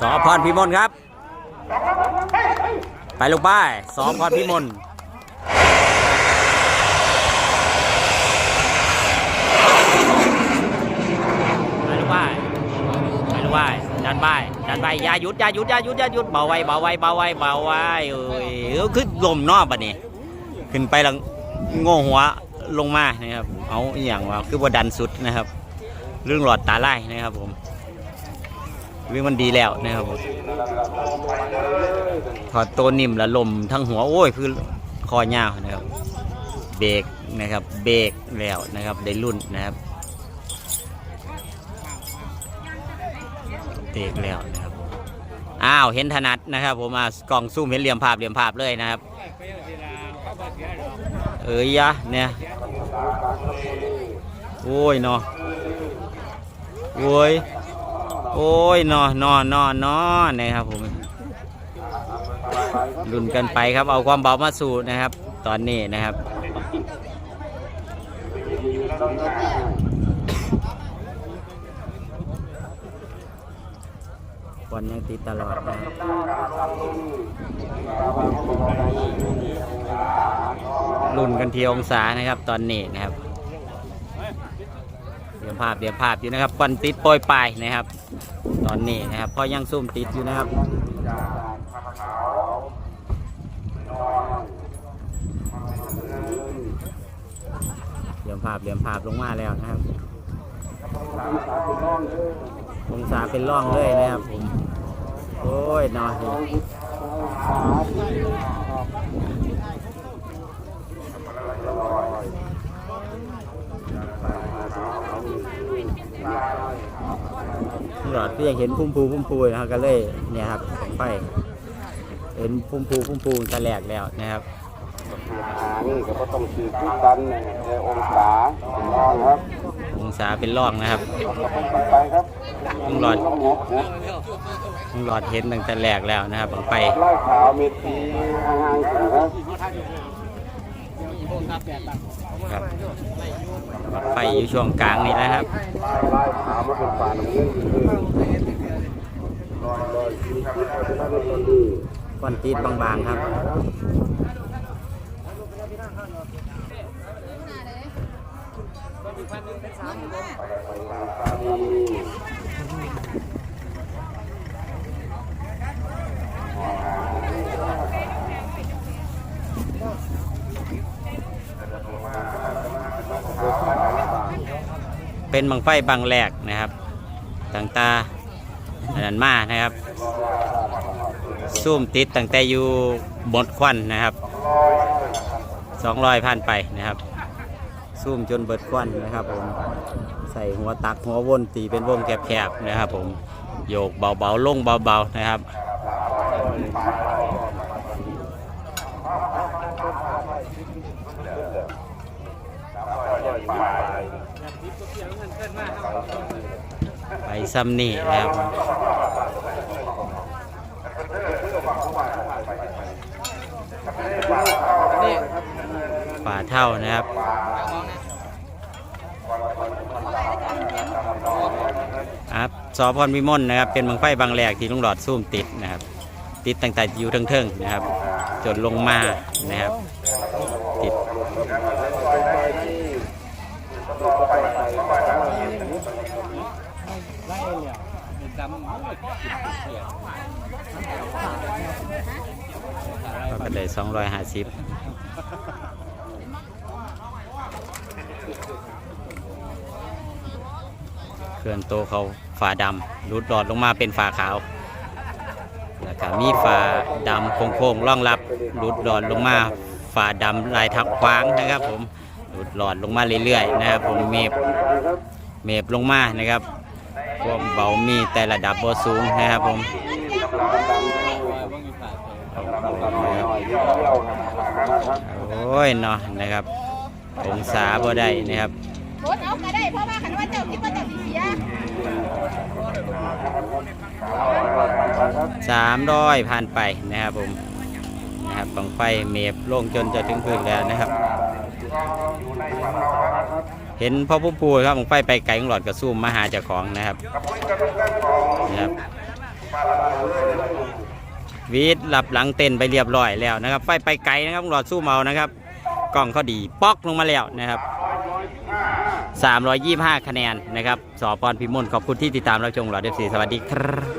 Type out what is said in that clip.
สอพรพิมลครับ ไปลูกบ้ายสอพรพิมลไปลูกบ้ายไปลูกบ้ายดันบ้ายดันบ้ายอย่าหยุดอย่าหยุดอย่าหยุดอย่าหยุดเบาไว้เบาไว้เบาไว้เบาไว้เอ้ยเอขึ้นลมนอกบัดนี้ขึ้นไปแล้วโง่หัว ลงมานะครับเอาอย่างว่าคือว่าดันสุดนะครับ เรื่องหลอดตาไล่นะครับผมเรื่องมันดีแล้วนะครับผมถอดตัวนิ่มแล้วลมทั้งหัวโอ้ยคือคอยาวนะครับ เบรกนะครับ เบรกแล้วนะครับได้รุ่นนะครับเบรกแล้วนะครับอ้าวเห็นถนัดนะครับ ผมอ่ากล่องซูมเห็นเหลี่ยมภาพเหลี่ยมภาพเลยนะครับ เอ้ยยะเนี่ย โอ้ยเนาะโอ้ยโอ้ยนอนนอนอนาะนะครับผมลุ้นกันไปครับเอาความเบามาสู่นะครับ ตอนนี้นะครับ บอลยังติดตลอดนะรับลุ้นกันทีองศานะครับตอนนี้นะครับเดี๋ยวภาพเดี๋ยวภาพอยู่นะครับบอลติดโปรยปลายนะครับ ตอนนี้นะครับพราะยังซุ่มติดอยู่นะครับเดี๋ยวภาพเดี๋ยวภาพลงมาแล้วนะครับองศาเป็นร่องเลยนะครับผม อ้ยนอนหลอดก็ยังเห็นพุ่มพูพุ่มพูนะครับก็เลยเนี่ยครับของไฟเห็นพุ่มพูพุ่มพูตะแหลกแล้วนะครับหานี่ก็บ่ต้องสืบทุกกันในองศาเป็นรองครับ องศาเป็นร่องนะครับไปครับลุงหลอดต้องหัวหัวลุงหลอดเห็นตั้งแต่แรกแล้วนะครับของไฟไล่ขาวเม็ดทีห่างๆกันครับครับไฟอยู่ช่วงกลางนี่นะครับไล่ขาวมาเป็นฝาน้ำเงินคือลอยลอยคิ้วคิ้วเอาไปนั่นตอนนี้ก้อนตีดบางๆครับ เป็นบังไฟบางแรกนะครับต่างตาอันนั้นมานะครับซูมติดตั้งแต่อยู่บดควันนะครับสองร้อยพันไปนะครับซูมจนเบิดควันนะครับผมใส่หัวตักหัววนตีเป็นวงแคบๆนะครับผมโยกเบาๆลงเบาๆนะครับ ไปซ้ำนี่นะครับฝาเท่านะครับครับสอพรวิมลนะครับ เป็นบังไฟบางแหลกที่ลุงหลอดซูมติดนะครับ ติดตั้งแต่อยู่เทิงๆนะครับ จนลงมานะครับ ติด ก็ได้สองร้อยห้าสิบเคลื่อนโตวเขาฝาดำรูดหลอดลงมาเป็นฝาขาวแล้วก็มีฝาดำโค้งๆร่องรับรูดหลอดลงมาฝาดำลายทับขวางนะครับผม รูดหลอดลงมาเรื่อยๆนะครับผมเมฟเมฟลงมานะครับความเบามีแต่ระดับบ่สูงนะครับผมโอ้ยเนาะนะครับ องศาบ่ได้นะครับรถเอาก็ได้เพราะว่าคันว่าเจ้าคิดว่าเจ้าสิเสียสามร้อยผ่านไปนะครับผมนะครับบังไฟเมฟลงจนจะถึงพื้นแล้วนะครับ เห็นพ่อผู้ปูครับผมไฟไปไกลของหลอดกระซุ่มมาหาเจ้าของนะครับนะครับวีดหลับหลังเต้นไปเรียบร้อยแล้วนะครับ ไฟไปไกลนะครับหลอดสู้เมานะครับ กล้องเขาดีป๊อกลงมาแล้วนะครับ 325 คะแนนนะครับสอพรพิมลขอบคุณที่ติดตามรับชมหลอดเอฟซีสวัสดีครับ